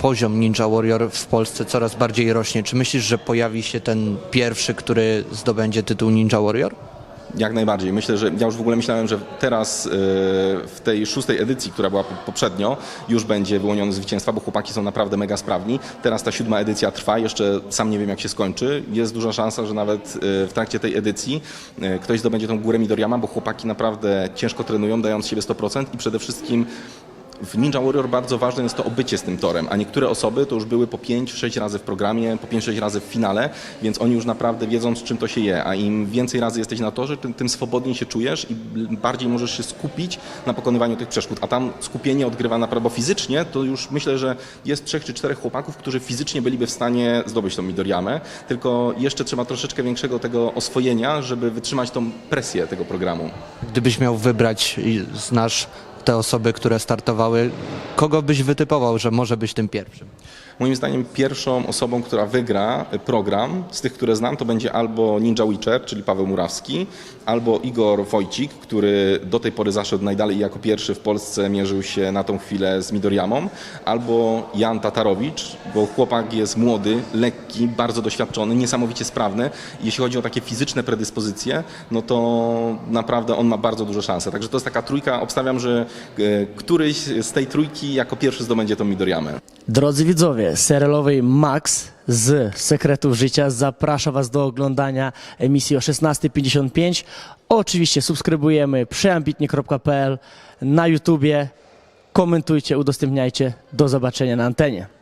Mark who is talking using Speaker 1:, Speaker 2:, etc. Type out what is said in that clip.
Speaker 1: poziom Ninja Warrior w Polsce coraz bardziej rośnie. Czy myślisz, że pojawi się ten pierwszy, który zdobędzie tytuł Ninja Warrior?
Speaker 2: Jak najbardziej. Myślę, że ja już w ogóle myślałem, że teraz e, w tej szóstej edycji, która była po- poprzednio, już będzie wyłoniony zwycięstwa, bo chłopaki są naprawdę mega sprawni. Teraz ta siódma edycja trwa, jeszcze sam nie wiem jak się skończy. Jest duża szansa, że nawet e, w trakcie tej edycji e, ktoś zdobędzie tą górę Midoriyama, bo chłopaki naprawdę ciężko trenują, dając siebie 100% i przede wszystkim w Ninja Warrior bardzo ważne jest to obycie z tym torem, a niektóre osoby to już były po 5-6 razy w programie, po 5-6 razy w finale, więc oni już naprawdę wiedzą z czym to się je, a im więcej razy jesteś na torze, tym, tym swobodniej się czujesz i bardziej możesz się skupić na pokonywaniu tych przeszkód, a tam skupienie odgrywa naprawdę, bo fizycznie to już myślę, że jest trzech czy czterech chłopaków, którzy fizycznie byliby w stanie zdobyć tą Midoriyamę, tylko jeszcze trzeba troszeczkę większego tego oswojenia, żeby wytrzymać tą presję tego programu.
Speaker 1: Gdybyś miał wybrać, znasz te osoby, które startowały, kogo byś wytypował, że może być tym pierwszym?
Speaker 2: Moim zdaniem pierwszą osobą, która wygra program z tych, które znam, to będzie albo Ninja Witcher, czyli Paweł Murawski, albo Igor Wojcik, który do tej pory zaszedł najdalej i jako pierwszy w Polsce mierzył się na tą chwilę z Midoriyamą, albo Jan Tatarowicz, bo chłopak jest młody, lekki, bardzo doświadczony, niesamowicie sprawny. Jeśli chodzi o takie fizyczne predyspozycje, no to naprawdę on ma bardzo duże szanse. Także to jest taka trójka, obstawiam, że e, któryś z tej trójki jako pierwszy zdobędzie tą Midoriyamę.
Speaker 3: Drodzy widzowie, serialowej Max z Sekretów Życia zaprasza Was do oglądania emisji o 16.55. Oczywiście subskrybujemy przeambitnie.pl na YouTubie. Komentujcie, udostępniajcie. Do zobaczenia na antenie.